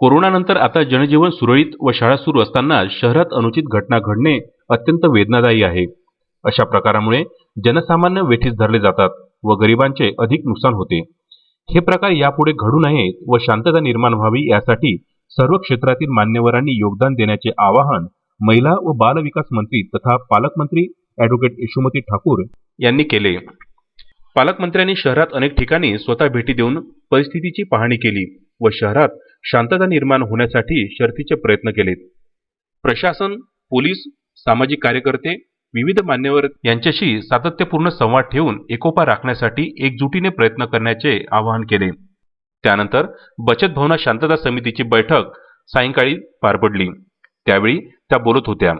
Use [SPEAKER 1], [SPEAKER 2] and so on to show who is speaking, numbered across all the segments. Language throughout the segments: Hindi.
[SPEAKER 1] कोरोनानंतर आता जनजीवन सुरळीत व शाळा सुरू असताना शहरात अनुचित घटना घडणे अत्यंत वेदनादायी आहे. अशा प्रकारामुळे जनसामान्य वेठीस धरले जातात व गरिबांचे अधिक नुकसान होते. हे प्रकार यापुढे घडू नयेत व शांतता निर्माण व्हावी यासाठी सर्व क्षेत्रातील मान्यवरांनी योगदान देण्याचे आवाहन महिला व बालविकास मंत्री तथा पालकमंत्री अॅडव्होकेट यशोमती ठाकूर यांनी केले. पालकमंत्र्यांनी शहरात अनेक ठिकाणी स्वतः भेटी देऊन परिस्थितीची पाहणी केली व शहरात शांतता निर्माण होण्यासाठी शर्थीचे प्रयत्न केलेत. प्रशासन पोलीस सामाजिक कार्यकर्ते विविध मान्यवर यांच्याशी सातत्यपूर्ण संवाद ठेवून एकोपा राखण्यासाठी एकजुटीने प्रयत्न करण्याचे आवाहन केले. त्यानंतर बचत भवनात शांतता समितीची बैठक सायंकाळी पार पडली. त्यावेळी त्या बोलत होत्या.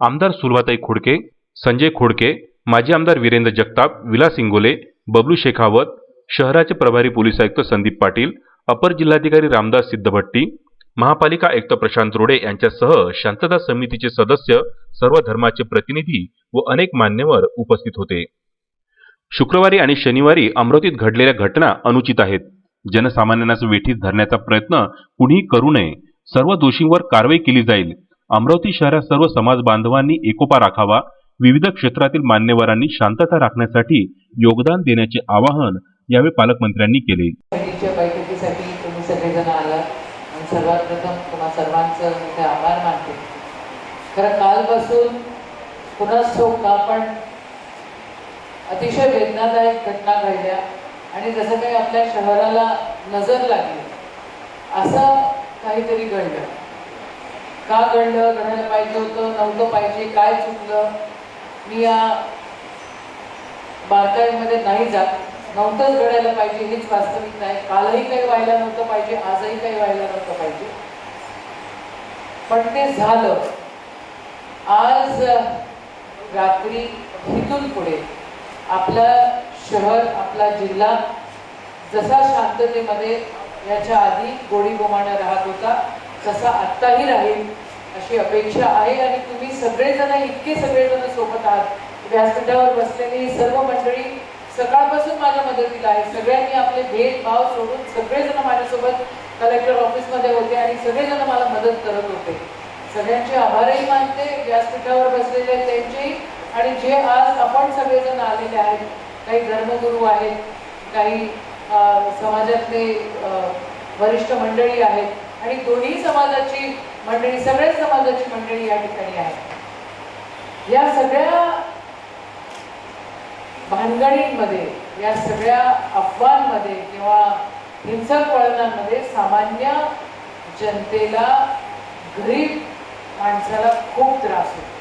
[SPEAKER 1] आमदार सुलभाताई खोडके संजय खोडके माजी आमदार वीरेंद्र जगताप विलास इंगोले बबलू शेखावत शहराचे प्रभारी पोलीस आयुक्त संदीप पाटील अपर जिल्हाधिकारी रामदास सिद्धभट्टी महापालिका आयुक्त प्रशांत रोडे यांच्यासह शांतता समितीचे सदस्य सर्व धर्माचे प्रतिनिधी व अनेक मान्यवर उपस्थित होते. शुक्रवारी आणि शनिवारी अमरावतीत घडलेल्या घटना अनुचित आहेत. जनसामान्यांना वेठीस धरण्याचा प्रयत्न कुणीही करू नये. सर्व दोषींवर कारवाई केली जाईल. अमरावती शहरात सर्व समाज बांधवांनी एकोपा राखावा. विविध क्षेत्रातील मान्यवरांनी शांतता राखण्यासाठी योगदान देण्याचे आवाहन यावेळी पालकमंत्र्यांनी केले.
[SPEAKER 2] समितीच्या तुम्ही सगळेजण आलात. आणि सर्वात प्रथम तुम्हा सर्वांचं इथे आभार मानते. खरं कालपासून पुन्हा का पण अतिशय वेदनादायक घटना घडल्या आणि जसं काही आपल्या शहराला नजर लागली असं काहीतरी घडलं. का घडलं? घडायला पाहिजे होतं नव्हतं पाहिजे काय चुकलं? मी या बारकाईमध्ये नाही जात. नव्हतंच घडायला पाहिजे हेच वास्तविक नाही. कालही काही व्हायला नव्हतं पाहिजे आजही काही व्हायला नव्हतं पाहिजे. पण ते झालं. आज रात्री इथून पुढे आपलं शहर आपला जिल्हा जसा शांततेमध्ये याच्या आधी गोडी गोमानं राहत होता तसा आत्ताही राहील अशी अपेक्षा आहे. आणि तुम्ही सगळेजण इतके सगळेजण सोबत आहात. व्यासपीठावर बसलेली सर्व मंडळी सकाळपासून माझ्या मदतीला आहे. सगळ्यांनी आपले भेदभाव सोडून सगळेजण माझ्यासोबत कलेक्टर ऑफिसमध्ये होते आणि सगळेजण मला मदत करत होते. सगळ्यांचे आभारही मानते. व्यासपीठावर बसलेले त्यांचेही आणि जे आज आपण सगळेजण आलेले आहेत काही धर्मगुरू आहेत काही अं, समाजातले अं, वरिष्ठ मंडळी आहेत आणि दोन्ही समाजाची मंडळी सगळ्याच समाजाची मंडळी या ठिकाणी आहेत. या सगळ्या भानगडींमध्ये या सगळ्या अफवांमध्ये किंवा हिंसक वळणांमध्ये सामान्य जनतेला गरीब माणसाला खूप त्रास होतो.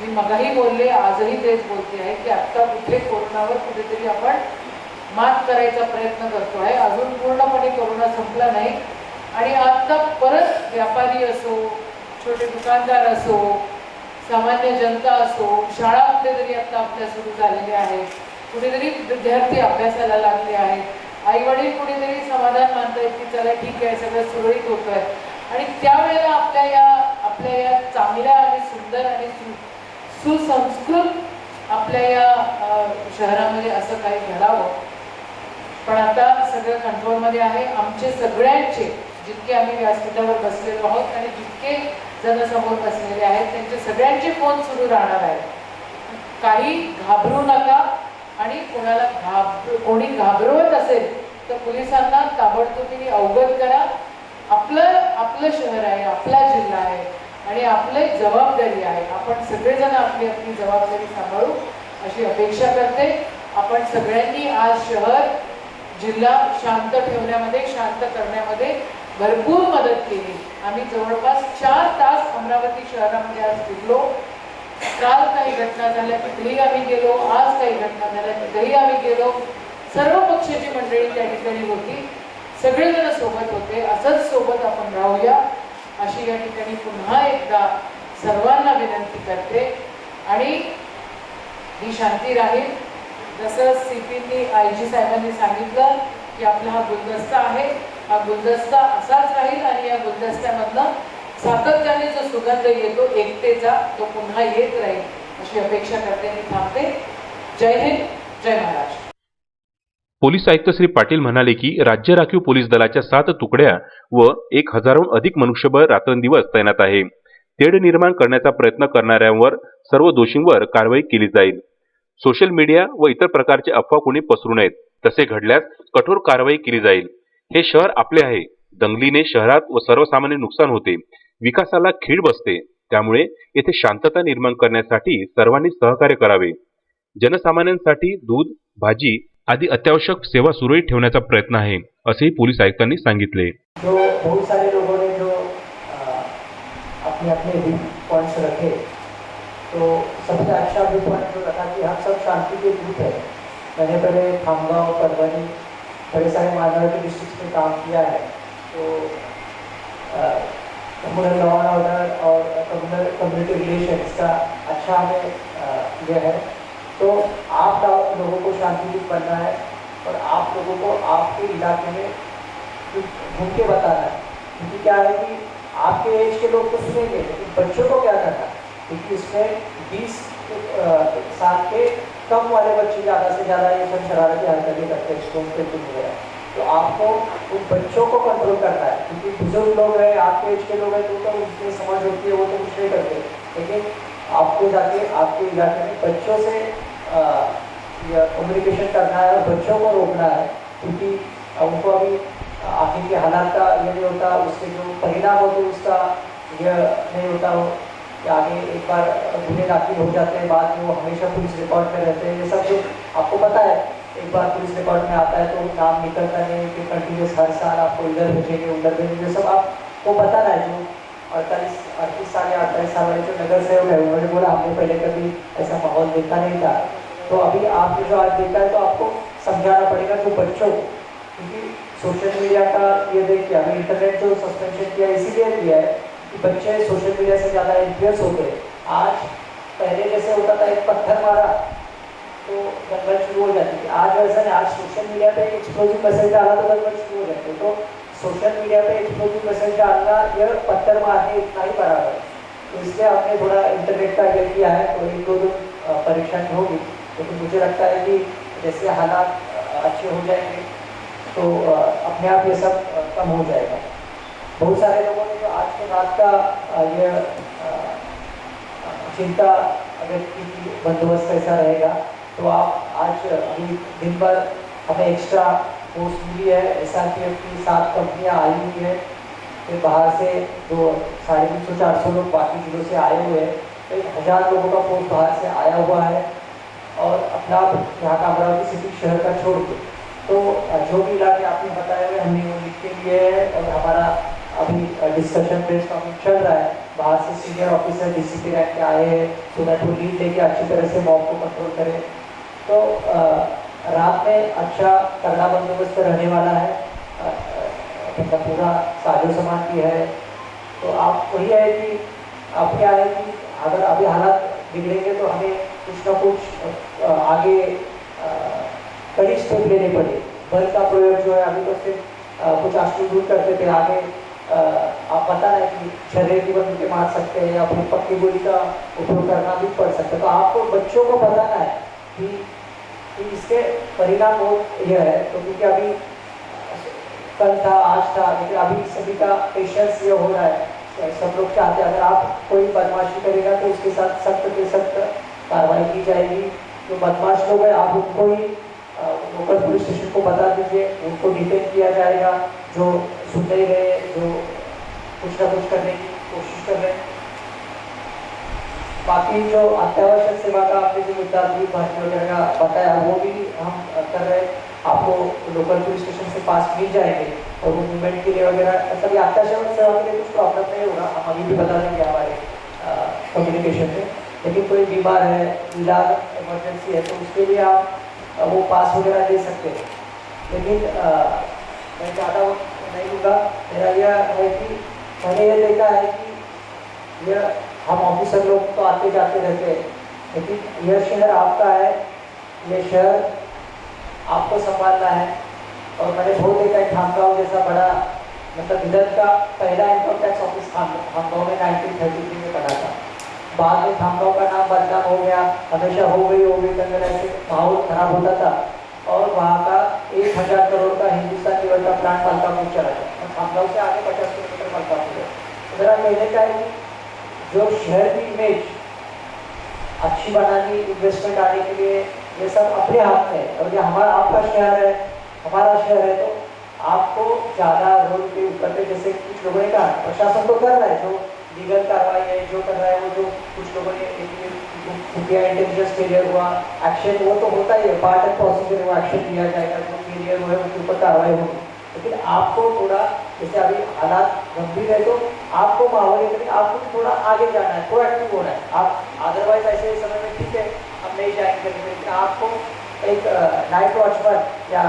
[SPEAKER 2] मी मगाही बोलले आजही तेच बोलते आहे की आत्ता कुठे कोरोनावर कुठेतरी आपण मात करायचा प्रयत्न करतो आहे. अजून पूर्णपणे कोरोना संपला नाही. आणि आत्ता परत व्यापारी असो छोटे दुकानदार असो सामान्य जनता असो शाळा कुठेतरी आता आपल्या सुरू झालेल्या आहेत कुठेतरी विद्यार्थी अभ्यासाला लागले आहेत. आई वडील कुठेतरी समाधान मानतायत की चला ठीक आहे सगळं सुरळीत होत आहे आणि त्यावेळेला आपल्या या आपल्या या चांगल्या आणि सुंदर आणि सु सुसंस्कृत आपल्या या शहरामध्ये असं काही घडावं. पण आता सगळं कंट्रोलमध्ये आहे. आमचे सगळ्यांचे जितके आम्ही व्यासपीठावर बसलेलो आहोत आणि जितके जण समोर बसलेले आहेत त्यांचे सगळ्यांचे फोन सुरू राहणार आहेत. काही घाबरू नका आणि कोणाला घाब कोणी घाबरवत असेल तर पोलिसांना ताबडतोबीने अवगत करा. आपलं आपलं शहर आहे आपला जिल्हा आहे आणि आपले जबाबदारी आहे. आपण सगळेजण आपली आपली जबाबदारी सांभाळू अशी अपेक्षा करते. आपण सगळ्यांनी आज शहर जिल्हा शांत ठेवण्यामध्ये शांत करण्यामध्ये भरपूर मदत केली. आम्ही जवळपास चार तास अमरावती शहरामध्ये आज फिरलो. काल काही घटना झाल्या तिथेही आम्ही गेलो. आज काही घटना झाल्या तिथेही आम्ही गेलो. सर्व पक्षाची मंडळी त्या ठिकाणी होती. सगळेजण सोबत होते. असंच सोबत आपण राहूया. अशी या ठिकाणी पुन्हा एकदा सर्वांना विनंती करते. आणि ही शांती राहील. जसं सीपीनी आय जी साहेबांनी सांगितलं की आपला हा गुलदस्ता आहे. हा गुलदस्ता असाच राहील आणि या गुलदस्त्यामधनं सातत्याने जो सुगंध येतो एकतेचा तो पुन्हा येत राहील. अशी अपेक्षा करते मी थांबते. जय हिंद जय महाराष्ट्र.
[SPEAKER 1] पोलीस आयुक्त श्री पाटील म्हणाले की राज्य राखीव पोलीस दलाच्या सात तुकड्या व एक हजारहून अधिक मनुष्यबळ रात्रंदिवस तैनात आहे. तेढ निर्माण करण्याचा प्रयत्न करणाऱ्यांवर सर्व दोषींवर कारवाई केली जाईल. सोशल मीडिया व इतर प्रकारचे अफवा कोणी पसरू नयेत. तसे घडल्यास कठोर कारवाई केली जाईल. हे शहर आपले आहे. दंगलीने शहरात व सर्वसामान्य नुकसान होते. विकासाला खीळ बसते. त्यामुळे येथे शांतता निर्माण करण्यासाठी सर्वांनी सहकार्य करावे. जनसामान्यांसाठी दूध भाजी आदी अत्यावश्यक सेवा सुरळीत ठेवण्याचा प्रयत्न आहे असेही पोलीस आयुक्तांनी सांगितले.
[SPEAKER 3] जो बहुत सारे लोगों ने जो अपने अपने पॉइंट्स रखे तो सबसे अच्छा व्यू पॉइंट जो रखा कि हम सब शांति के दूत है मैंने पहले खामगांव परभनी बड़े सारे माइनॉरिटी डिस्ट्रिक्ट में काम किया है। तो कम्युनल लॉ एंड ऑर्डर और कम्युनल कम्युनिटी रिलेशन का अच्छा हमें यह है। तो आप लोगों को शांतिपूर्ण बनना है और आप लोगों को आपके इलाके में घूम के बताना है। क्योंकि क्या है कि आपके एज के लोग तो सुनेंगे, लेकिन बच्चों को क्या करना है? क्योंकि इसमें 20 साल के कम वाले बच्चे ज़्यादा से ज़्यादा ये सब शरारती हरकतें करते हैं स्कूल पे तुम वगैरह तो आपको उन बच्चों को कंट्रोल करना है, क्योंकि बुज़ुर्ग लोग हैं, आपके एज के लोग हैं तो तो उनकी समझ होती है, वो तो कुछ नहीं करते। लेकिन आपको जाके, आपके इलाके में बच्चों से कम्युनिकेशन करना है और बच्चों को रोकना है, क्योंकि उनको अभी आखिर के हालात का ये नहीं होता, उसके जो परिणाम होते उसका यह नहीं होता कि आगे एक बार गुने दाखिल हो जाते हैं, बाद में वो हमेशा पुलिस रिकॉर्ड में रहते हैं। ये सब जो आपको पता है, एक बार पुलिस रिकॉर्ड में आता है तो नाम निकलता नहीं कि कंटिन्यूस हर साल आपको इधर भेजेंगे, उधर भेजेंगे। सब आपको पता है जो अड़तालीस, अड़तीस साल या अड़तालीस साल वाले जो नगर सेवक है, उन्होंने बोला, हमने पहले कभी ऐसा माहौल देखा नहीं था। तो अभी आपने जो आज देखा है तो आपको समझाना पड़ेगा जो बच्चों को, क्योंकि सोशल मीडिया का ये देखिए अभी इंटरनेट जो सस्पेंशन किया, इसीलिए किया है कि बच्चे सोशल मीडिया से ज़्यादा इन्फ्लुएंस हो गए। आज पहले जैसे होता था, एक पत्थर मारा तो दंगल शुरू हो जाती थी। आज वैसा नहीं, आज सोशल मीडिया पे एक्सप्लोजिव मैसेज डाला तो दंगल शुरू हो जाती है। तो सोशल मीडिया पे एक्सप्लोजिव मैसेज डालना यह पत्थर मारने इतना ही बराबर है। तो इसलिए आपने थोड़ा इंटरनेट का ये किया है तो एक दो दिन परेशानी होगी। लेकिन मुझे लगता है कि जैसे हालात अच्छे हो जाएँगे तो अपने आप ये सब कम हो जाएगा। बहुत सारे लोगों ने जो आज के रात का ये अ, चिंता अगर की बंदोबस्त कैसा रहेगा। तो आप आज अभी दिन भर हमें एक्स्ट्रा पोस्ट मिली है। एस आर पी एफ़ की सात कंपनियाँ आई हुई है। फिर बाहर से जो साढ़े तीन सौ चार सौ लोग बाकी जिलों से आए हुए हैं। तो एक हज़ार लोगों का पोस्ट बाहर से आया हुआ है। और अपना यहाँ का अमरावती सिटी शहर का छोड़ के तो जो भी इलाके आपने बताए हुए हमने वो लिख के लिए है। और हमारा अभी डिस्कशन ब्रेस्ट टॉपिक चल रहा है। बाहर से सीनियर ऑफिसर डीसीपी रैंक के आए हैं सो दैट वो लीड लेके अच्छी तरह से मॉब को कंट्रोल करें। तो रात में अच्छा तगड़ा बंदोबस्त रहने वाला है। मतलब पूरा साजो सामान भी है। तो आप, वही है कि आप क्या है कि अगर अभी हालात बिगड़ेंगे तो हमें कुछ ना कुछ आगे कड़ी स्टेप लेने पड़े बल का प्रयोग जो है, अभी तो सिर्फ़ कुछ अश्रु दूर करते थे, आगे आप पता है कि शरीर की बंद के मार सकते हैं या फिर पक्की गोली का उपयोग करना भी पड़ सकता है। तो आपको बच्चों को बताना है कि, कि इसके परिणाम बहुत यह है। तो क्योंकि अभी कल था आज था लेकिन अभी सभी का पेशेंस ये हो रहा है। सब लोग चाहते हैं अगर आप कोई बदमाशी करेगा तो उसके साथ सख्त से सख्त कार्रवाई की जाएगी। जो बदमाश लोग हैं आप उनको ही लोकल पुलिस स्टेशन को बता दीजिए उनको डिटेन किया जाएगा। जो सुन नहीं रहे, जो कुछ ना कुछ करने की कोशिश कर रहे हैं। बाकी जो अत्यावश्यक सेवा का आपने जो मुद्दा दूध भाषण वगैरह का बताया, वो भी हम कर रहे हैं। आपको लोकल पुलिस स्टेशन से पास मिल जाएँगे और वो मूवमेंट के लिए वगैरह मतलब अत्यावश्यक सेवा के लिए कुछ प्रॉब्लम नहीं होगा। हम अभी भी बता देंगे हमारे कम्युनिकेशन में। लेकिन कोई बीमार है, इलाज इमरजेंसी है तो उसके लिए आप वो पास वगैरह दे सकते हैं। लेकिन मैं ज़्यादा वक्त नहीं लूँगा मेरा यह है कि मैंने ये देखा है कि यह हम ऑफिसर लोग तो आते जाते रहते हैं, लेकिन यह शहर आपका है, यह शहर आपको संभालना है। और मैंने बहुत देखा है खामगांव जैसा बड़ा मतलब इधर का पहला इनकम टैक्स ऑफ़िस खाम खामगांव में नाइनटीन थर्टी थ्री में बना था। बाद में खामगांव का नाम बदनाम हो गया, हमेशा हो गई हो गई दंगल ऐसे माहौल खराब होता था। और वहाँ का एक हज़ार करोड़ का हिंदुस्तान लेवल का प्लांट मलकापुर चला जाए और खामगांव से आगे पचास किलोमीटर मलकापुर है। तो मेरा कहने का है जो शहर की इमेज अच्छी बनानी इन्वेस्टमेंट आने के लिए ये सब अपने हाथ में है। और ये हमारा, आपका शहर है, हमारा शहर है तो आपको ज़्यादा रोड के ऊपर पे जैसे कुछ लोगों ने कहा, प्रशासन तो कर रहा है, जो लीगल कार्रवाई है, जो कर रहा है वो जो कुछ लोगों ने खुफिया इंटेलिजेंस फेलियर हुआ एक्शन वो तो होता ही है पार्ट एंड प्रोसीजर वो एक्शन लिया जाएगा, जो फेलियर हुआ है, उसके ऊपर कार्रवाई होगी। लेकिन आपको थोड़ा, जैसे अभी हालात गंभीर है तो आपको माहौल लिए आपको थोड़ा आगे जाना है प्रोएक्टिव होना है। आप अदरवाइज़ ऐसे समय में ठीक है हम नहीं जाएँगे लेकिन आपको एक नाइट वॉचमैन या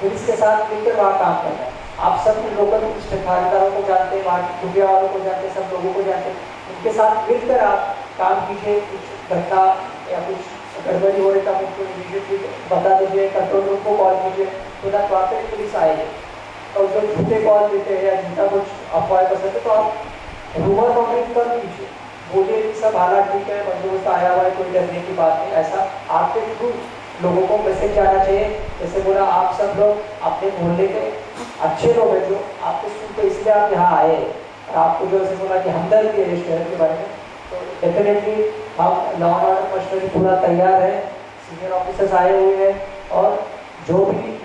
[SPEAKER 3] पुलिस के साथ मिलकर वहाँ काम करना है। आप सब लोकल ठेकेदारों को जानते हैं वहाँ खुफिया वालों को जानते हैं, सब लोगों को जानते हैं। उनके साथ मिलकर आप काम कीजिए, कुछ घटना या कुछ गड़बड़ी हो रही तो आप उनको बता दीजिए, कंट्रोल रूम को कॉल कीजिए तो दैट वहाँ पुलिस आएगी। और जो झूठे कॉल देते हैं या झूठा कुछ अफवाह कर सकते तो आप रूमर मॉनिटरिंग कर कीजिए। बोलिए, सब हालात ठीक है, बंदोबस्त आया हुआ है, कोई डरने की बात नहीं, ऐसा आपके थ्रू लोगों को मैसेज जाना चाहिए। जैसे बोला, आप सब लोग अपने मोहल्ले के अच्छे लोग हैं जो आपको सुनते इसलिए आप यहाँ आए और आपको जो ऐसे बोला कि हमदर्दी है इस शहर के बारे में तो डेफिनेटली हम लॉ एंड ऑर्डर मशीनरी पूरा तैयार है सीनियर ऑफिसर्स आए हुए हैं और जो भी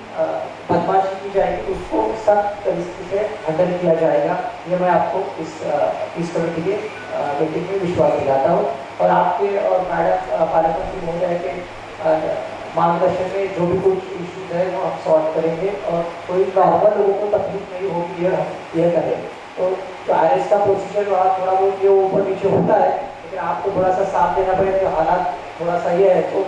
[SPEAKER 3] बदमाशी की जाएगी उसको सख्त तरीके से हैंडल किया जाएगा। ये मैं आपको इस इस कमेटी के मीटिंग में विश्वास दिलाता हूँ। और आपके और मैडम पालक मंत्री महोदय के मार्गदर्शन में जो भी कुछ इश्यूज़ है, वो हम सॉल्व करेंगे और कोई नॉर्मल लोगों को तकलीफ़ नहीं होगी ये हम क्लियर करेंगे तो आई का प्रोसीजर वहाँ थोड़ा बहुत ये ऊपर नीचे होता है, लेकिन आपको थोड़ा सा साथ देना पड़ेगा हालात थोड़ा सा ये है। तो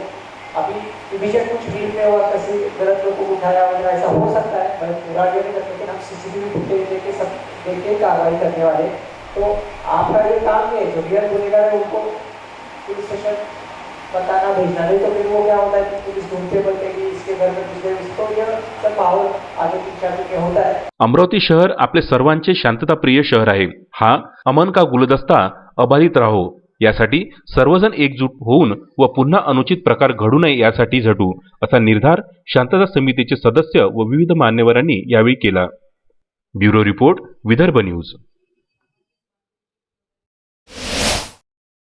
[SPEAKER 3] अभी इमीडिएट कुछ फ़ील्ड में हुआ किसी गलत लोग को उठाया वगैरह, ऐसा हो सकता है मैं पूरा ये नहीं लेकिन हम C C T V footage लेके सब देख के कार्रवाई करने वाले। तो आपका ये काम है, जो रियल गुनेगार है, उनको पुलिस स्टेशन बताना भेजना नहीं तो फिर वो क्या होता है कि पुलिस ढूंढते बोलते कि इसके घर में घुस गए तो ये सब माहौल आगे पीछे आगे होता है?
[SPEAKER 1] अमरावती शहर आपले सर्वांचे शांतताप्रिय शहर आहे. हा अमन का गुलदस्ता अबाधित राहो. यासाठी सर्वजण एकजूट होऊन व पुन्हा अनुचित प्रकार घडू नये यासाठी झटू असा निर्धार शांतता समितीचे सदस्य व विविध मान्यवरांनी यावेळी केला. Bureau report Vidarbha news.